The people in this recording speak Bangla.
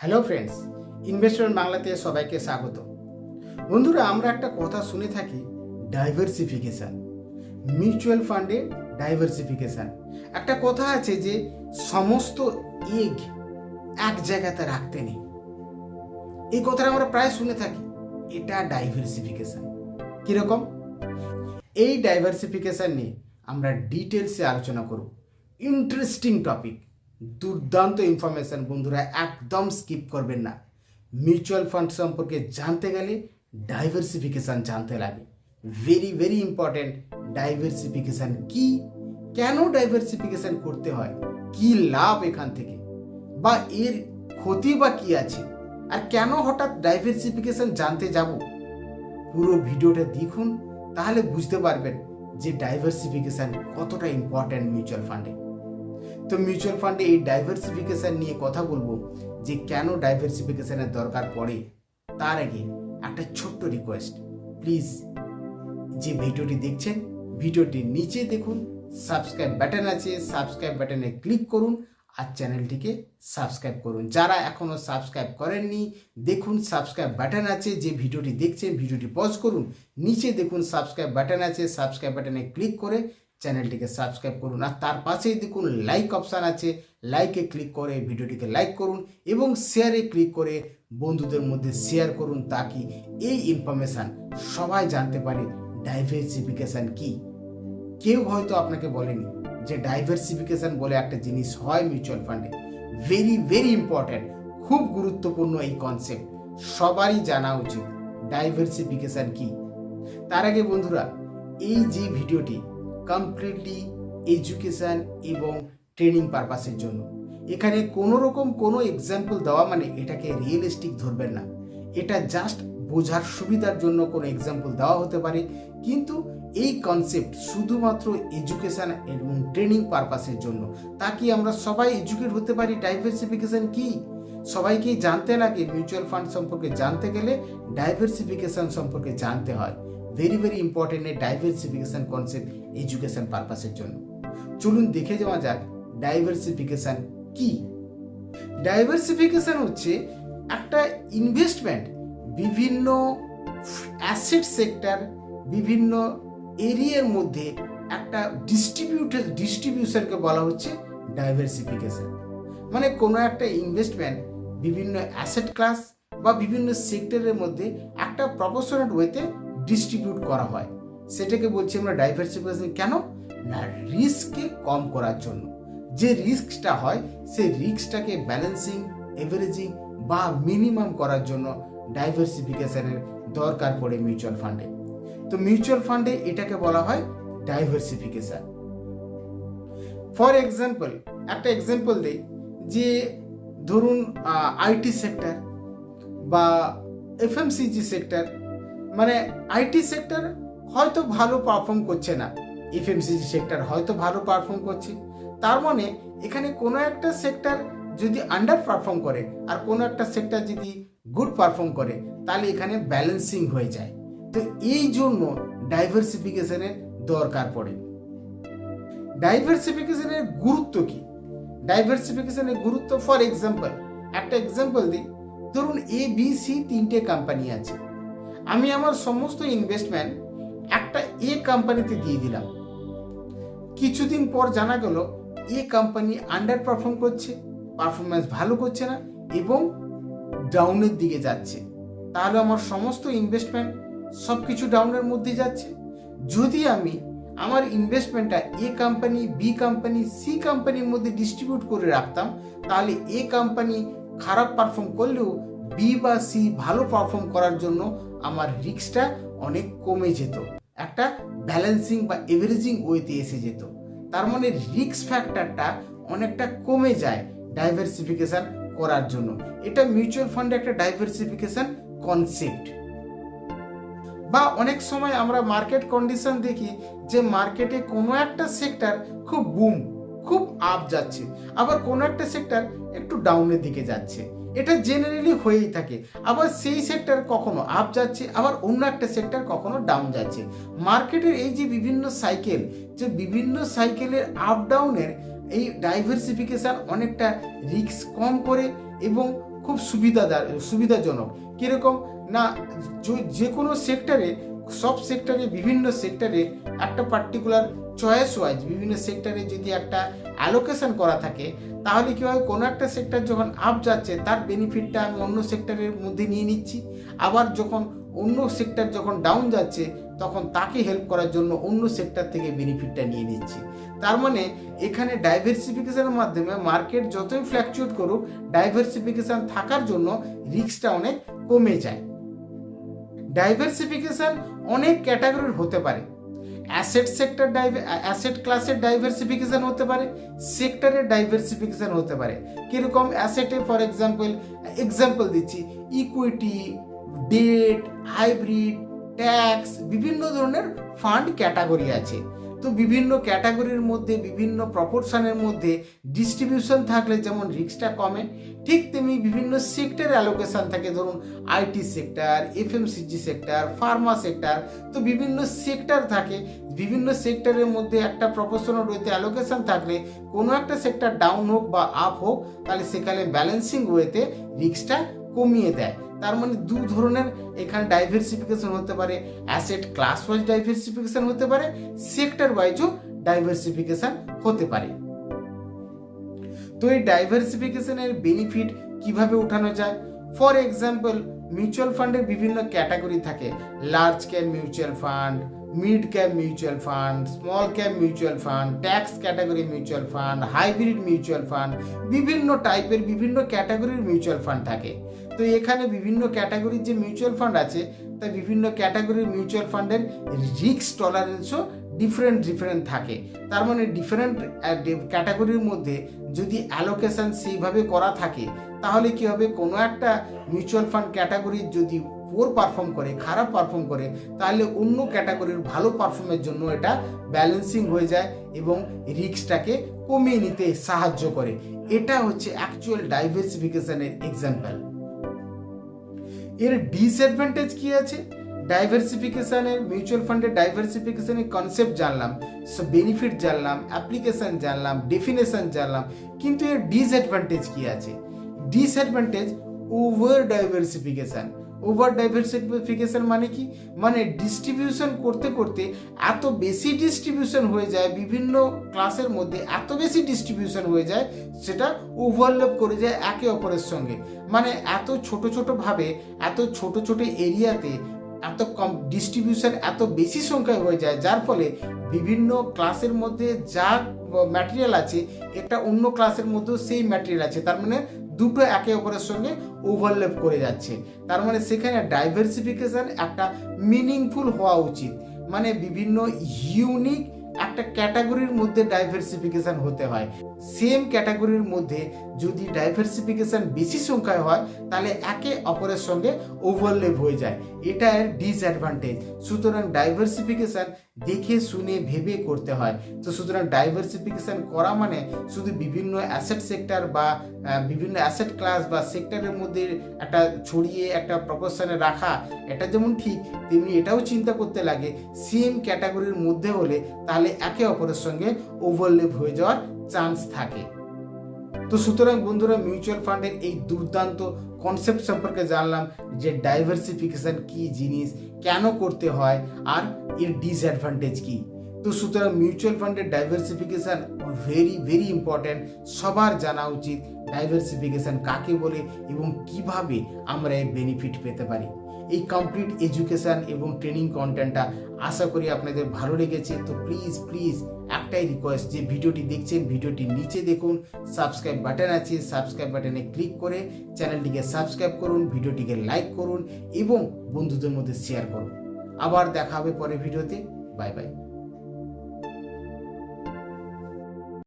হ্যালো ফ্রেন্ডস ইনভেস্টমেন্ট বাংলাতে সবাইকে স্বাগত। বন্ধুরা, আমরা একটা কথা শুনে থাকি ডাইভার্সিফিকেশান মিউচুয়াল ফান্ডে ডাইভার্সিফিকেশান একটা কথা আছে যে, সমস্ত এগ এক জায়গাতে রাখতে নেই। এই কথাটা আমরা প্রায় শুনে থাকি, এটা ডাইভার্সিফিকেশান কীরকম? এই ডাইভার্সিফিকেশান নিয়ে আমরা ডিটেলসে আলোচনা করব। ইন্টারেস্টিং টপিক দুর্দান্ত ইনফরমেশন বন্ধুরা, একদম স্কিপ করবেন না। মিউচুয়াল ফান্ড সম্পর্কে জানতে গেলে ডাইভার্সিফিকেশন জানতে লাগে। ভেরি ভেরি ইম্পর্টেন্ট ডাইভার্সিফিকেশন কি? কেন ডাইভার্সিফিকেশন করতে হয়? কি লাভ এখান থেকে? বা এর ক্ষতি বা কি আছে? আর কেন হঠাৎ ডাইভার্সিফিকেশন জানতে যাব? পুরো ভিডিওটা দেখুন, তাহলে বুঝতে পারবেন যে ডাইভার্সিফিকেশন কতটা ইম্পর্ট্যান্ট মিউচুয়াল ফান্ডে তো মিউচুয়াল ফান্ডে এই ডাইভার্সিফিকেশান নিয়ে কথা বলব যে কেন ডাইভার্সিফিকেশানের দরকার পড়ে। তার আগে একটা ছোট্ট রিকোয়েস্ট প্লিজ যে ভিডিওটি দেখছেন, ভিডিওটির নিচে দেখুন সাবস্ক্রাইব বাটন আছে সাবস্ক্রাইব বাটনে ক্লিক করুন আর চ্যানেলটিকে সাবস্ক্রাইব করুন। যারা এখনও সাবস্ক্রাইব করেননি, দেখুন সাবস্ক্রাইব বাটন আছে, যে ভিডিওটি দেখছেন, ভিডিওটি পজ করুন, নিচে দেখুন সাবস্ক্রাইব বাটন আছে সাবস্ক্রাইব বাটনে ক্লিক করে চ্যানেলটিকে সাবস্ক্রাইব করুন আর তার পাশেই দেখুন লাইক অপশান আছে। লাইকে ক্লিক করে ভিডিওটিকে লাইক করুন এবং শেয়ারে ক্লিক করে বন্ধুদের মধ্যে শেয়ার করুন তাকি এই ইনফরমেশান সবাই জানতে পারে ডাইভার্সিফিকেশান কি। কেউ হয়তো আপনাকে বলেনি যে ডাইভার্সিফিকেশান বলে একটা জিনিস হয় মিউচুয়াল ফান্ডে ভেরি ভেরি ইম্পর্ট্যান্ট খুব গুরুত্বপূর্ণ এই কনসেপ্ট সবারই জানা উচিত ডাইভার্সিফিকেশান কি। তার আগে বন্ধুরা, এই যে ভিডিওটি কমপ্লিটলি এডুকেশান এবং ট্রেনিং পারপাসের জন্য। এখানে কোনো রকম কোনো এক্সাম্পল দেওয়া মানে এটাকে রিয়েলিস্টিক ধরবেন না। এটা জাস্ট বোঝার সুবিধার জন্য কোনো এক্সাম্পল দেওয়া হতে পারে। কিন্তু এই কনসেপ্ট শুধুমাত্র এডুকেশান এবং ট্রেনিং পারপাসের জন্য। তা কি আমরা সবাই এডুকেট হতে পারি? ডাইভার্সিফিকেশন কি? সবাইকেই জানতে লাগে? মিউচুয়াল ফান্ড সম্পর্কে জানতে গেলে ডাইভার্সিফিকেশন সম্পর্কে জানতে হয়। ভেরি ভেরি ইম্পর্টেন্ট এই ডাইভার্সিফিকেশন কনসেপ্ট এডুকেশন পারপাসের জন্য। চলুন দেখে যাওয়া যাক ডাইভার্সিফিকেশন কি। ডাইভার্সিফিকেশন হচ্ছে একটা ইনভেস্টমেন্ট বিভিন্ন অ্যাসেট সেক্টর বিভিন্ন এরিয়ার মধ্যে একটা ডিস্ট্রিবিউটেড ডিস্ট্রিবিউশনকে বলা হচ্ছে ডাইভার্সিফিকেশন মানে কোনো একটা ইনভেস্টমেন্ট বিভিন্ন অ্যাসেট ক্লাস বা বিভিন্ন সেক্টরের মধ্যে একটা প্রপোর্শনেট ওয়েতে ডিস্ট্রিবিউট করা হয়। সেটাকে বলছি আমরা ডাইভার্সিফিকেশন কেন? না রিস্ককে কম করার জন্য। যে রিস্কটা হয়, সেই রিস্কটাকে ব্যালেন্সিং এভারেজিং বা মিনিমাম করার জন্য ডাইভার্সিফিকেশনের দরকার পড়ে মিউচুয়াল ফান্ডে তো মিউচুয়াল ফান্ডে এটাকে বলা হয় ডাইভার্সিফিকেশন ফর এক্সাম্পল একটা এক্সাম্পল দিই যে ধরুন আইটি সেক্টর বা এফএমসিজি সেক্টর মানে আইটি সেক্টর হয়তো ভালো পারফর্ম করছে না। এফএমসিজি সেক্টর হয়তো ভালো পারফর্ম করছে। তার মানে এখানে কোনো একটা সেক্টর যদি আন্ডার পারফর্ম করে আর কোনো একটা সেক্টর যদি গুড পারফর্ম করে, তাহলে এখানে ব্যালেন্সিং হয়ে যায়। তো এই জন্য ডাইভার্সিফিকেশনের দরকার পড়ে। ডাইভার্সিফিকেশনের গুরুত্ব কি? ডাইভার্সিফিকেশনের গুরুত্ব ফর এক্সাম্পল একটা এক্সাম্পল দিই। ধরুন এ বি সি তিনটে কোম্পানি আছে। আমি আমার সমস্ত ইনভেস্টমেন্ট একটা এ কোম্পানিতে দিয়ে দিলাম। কিছুদিন পর জানা গেল এ কোম্পানি আন্ডার পারফর্ম করছে পারফরমেন্স ভালো করছে না এবং ডাউনের দিকে যাচ্ছে। তাহলে আমার সমস্ত ইনভেস্টমেন্ট সব কিছু ডাউনের মধ্যে যাচ্ছে। যদি আমি আমার ইনভেস্টমেন্টটা A company B company C কোম্পানির মধ্যে ডিস্ট্রিবিউট করে রাখতাম, তাহলে এ কোম্পানি খারাপ পারফর্ম করলেও বি বা সি ভালো পারফর্ম করার জন্য আমার রিস্কটা অনেক কমে যেত। একটা ব্যালেন্সিং বা এভারেজিং ওয়েতে এসে যেত। তার মানে রিস্ক ফ্যাক্টরটা অনেকটা কমে যায় ডাইভার্সিফিকেশন করার জন্য। এটা মিউচুয়াল ফান্ডে একটা ডাইভার্সিফিকেশন কনসেপ্ট বা অনেক সময় আমরা মার্কেট কন্ডিশন দেখি যে মার্কেটে কোনো একটা সেক্টর খুব বুম খুব আপ যাচ্ছে। আবার কোনো একটা সেক্টর একটু ডাউনের দিকে যাচ্ছে। এটা জেনারেলি হয়েই থাকে। আবার সেই সেক্টর কখনো আপ যাচ্ছে, আবার অন্য একটা সেক্টর কখনো ডাউন যাচ্ছে। মার্কেটের এই যে বিভিন্ন সাইকেল যে বিভিন্ন সাইকেলের আপ ডাউনের এই ডাইভার্সিফিকেশান অনেকটা রিস্ক কম করে এবং খুব সুবিধাদার, সুবিধাজনক। কীরকম? না, যে কোনো সেক্টরে সব সেক্টরে বিভিন্ন সেক্টরে একটা পার্টিকুলার চয়েস ওয়াইজ বিভিন্ন সেক্টরে যদি একটা অ্যালোকেশন করা থাকে, তাহলে কী হয়? কোনো একটা সেক্টর যখন আপ যাচ্ছে, তার বেনিফিটটা আমি অন্য সেক্টরের মধ্যে নিয়ে নিচ্ছি। আবার যখন অন্য সেক্টর যখন ডাউন যাচ্ছে, তখন তাকে হেল্প করার জন্য অন্য সেক্টর থেকে বেনিফিটটা নিয়ে নিচ্ছি। তার মানে এখানে ডাইভার্সিফিকেশনের মাধ্যমে মার্কেট যতই ফ্ল্যাকচুয়েট করুক ডাইভার্সিফিকেশান থাকার জন্য রিস্কটা অনেক কমে যায়। ডাইভার্সিফিকেশান অনেক ক্যাটাগরির হতে পারে। অ্যাসেট সেক্টর অ্যাসেট ক্লাসের ডাইভার্সিফিকেশন হতে পারে সেক্টরের ডাইভার্সিফিকেশন হতে পারে। কীরকম অ্যাসেটে ফর এক্সাম্পল এক্সাম্পল দিচ্ছি ইকুইটি ডেট হাইব্রিড ট্যাক্স বিভিন্ন ধরনের ফান্ড ক্যাটাগরি আছে। তো বিভিন্ন ক্যাটাগরির মধ্যে, বিভিন্ন প্রপোর্শনের মধ্যে ডিস্ট্রিবিউশন থাকলে যেমন রিক্সটা কমে, ঠিক তেমনি বিভিন্ন সেক্টর অ্যালোকেশন থাকে, ধরুন IT sector FMCG sector pharma sector তো বিভিন্ন সেক্টর থাকে। বিভিন্ন সেক্টরের মধ্যে একটা প্রপোর্শনাল রয়েছে অ্যালোকেশন থাকলে কোনো একটা সেক্টর ডাউন হোক বা আপ হোক, তাহলে সেখানে ব্যালেন্সিং ওয়েতে রিস্কটা কমিয়ে দেয়। তার মানে দু ধরনের এখানে ডাইভার্সিফিকেশন হতে পারে অ্যাসেট ক্লাস ওয়াইজ ডাইভার্সিফিকেশন হতে পারে সেক্টর ওয়াইজও ডাইভার্সিফিকেশন হতে পারে। তো এই ডাইভার্সিফিকেশনের বেনিফিট কীভাবে উঠানো যায়? ফর এক্সাম্পল মিউচুয়াল ফান্ডের বিভিন্ন ক্যাটাগরি থাকে। Large cap mutual fund mid cap mutual fund small cap mutual fund tax category mutual fund hybrid mutual fund বিভিন্ন টাইপের বিভিন্ন ক্যাটাগরির মিউচুয়াল ফান্ড থাকে। তো এখানে বিভিন্ন ক্যাটাগরির যে মিউচুয়াল ফান্ড আছে তা বিভিন্ন ক্যাটাগরির মিউচুয়াল ফান্ডের রিস্ক টলারেন্সও ডিফারেন্ট ডিফারেন্ট থাকে। তার মানে ডিফারেন্ট ক্যাটাগরির মধ্যে যদি অ্যালোকেশন সেইভাবে করা থাকে, তাহলে কি হবে? কোনো একটা মিউচুয়াল ফান্ড ক্যাটাগরির যদি পোর পারফর্ম করে, খারাপ পারফর্ম করে, তাহলে অন্য ক্যাটাগরির ভালো পারফর্মের জন্য এটা ব্যালেন্সিং হয়ে যায় এবং রিস্কটাকে কমিয়ে নিতে সাহায্য করে। এটা হচ্ছে অ্যাকচুয়াল ডাইভার্সিফিকেশনের এক্সাম্পল এর ডিসঅ্যাডভান্টেজ কি আছে? ডাইভার্সিফিকেশানের মিউচুয়াল ফান্ডের ডাইভার্সিফিকেশনের কনসেপ্ট জানলাম সো বেনিফিট জানলাম অ্যাপ্লিকেশান জানলাম ডেফিনেশন জানলাম, কিন্তু এর ডিসঅ্যাডভান্টেজ কি আছে? Disadvantage over diversification over diversification মানে কি? মানে ডিস্ট্রিবিউশন করতে করতে এত বেশি ডিস্ট্রিবিউশন হয়ে যায়, বিভিন্ন ক্লাসের মধ্যে এত বেশি ডিস্ট্রিবিউশন হয়ে যায়, সেটা ওভারল্যাপ করে যায় একে অপরের সঙ্গে। মানে এত ছোট ছোট ভাবে, এত ছোট ছোট এরিয়াতে এত কম ডিস্ট্রিবিউশন এত বেশি সংখ্যায় হয়ে যায়, যার ফলে বিভিন্ন ক্লাসের মধ্যে যা ম্যাটেরিয়াল আছে, একটা অন্য ক্লাসের মধ্যেও সেই ম্যাটেরিয়াল আছে। তার মানে দুটো একে অপরের সঙ্গে ওভারল্যাপ করে যাচ্ছে। তার মানে সেখানে ডাইভার্সিফিকেশন একটা মিনিংফুল হওয়া উচিত। মানে বিভিন্ন ইউনিক একটা ক্যাটাগরির মধ্যে ডাইভার্সিফিকেশন হতে হয়। সেম ক্যাটাগরির মধ্যে যদি ডাইভার্সিফিকেশন বেশি সংখ্যায় হয়, তাহলে একে অপরের সঙ্গে ওভারলেপ হয়ে যায়। এটা এর ডিসঅ্যাডভান্টেজ সুতরাং ডাইভার্সিফিকেশন দেখে, শুনে, ভেবে করতে হয়। তো সুতরাং ডাইভার্সিফিকেশন করা মানে শুধু বিভিন্ন অ্যাসেট সেক্টর বা বিভিন্ন অ্যাসেট ক্লাস বা সেক্টরের মধ্যে একটা ছড়িয়ে, একটা প্রপোর্শনে রাখা, এটা যেমন ঠিক, তেমনি এটাও চিন্তা করতে লাগে। সেম ক্যাটাগরির মধ্যে হলে তাহলে একে অপরের সঙ্গে ওভারলেপ হয়ে যাওয়ার চান্স থাকে। তো সুতরাং বন্ধুরা মিউচুয়াল ফান্ডের এই দুর্দান্ত কনসেপ্ট সম্পর্কে জানলাম যে ডাইভার্সিফিকেশন কি জিনিস, কেন করতে হয়, আর এর ডিসঅ্যাডভান্টেজ কি। তো সুতরাং মিউচুয়াল ফান্ডের ডাইভার্সিফিকেশন ভেরি ভেরি ইম্পর্ট্যান্ট সবার জানা উচিত ডাইভার্সিফিকেশন কাকে বলে এবং কীভাবে আমরা এর বেনিফিট পেতে পারি। এই কমপ্লিট এডুকেশন এবং ট্রেনিং কন্টেন্টটা আশা করি আপনাদের ভালো লেগেছে। তো প্লিজ প্লিজ একটাই রিকোয়েস্ট যে ভিডিওটি দেখছেন, ভিডিওটি নিচে দেখুন সাবস্ক্রাইব বাটন আছে সাবস্ক্রাইব বাটনে ক্লিক করে চ্যানেলটিকে সাবস্ক্রাইব করুন, ভিডিওটিকে লাইক করুন এবং বন্ধুদের মধ্যে শেয়ার করুন। আবার দেখা হবে পরের ভিডিওতে। Bye bye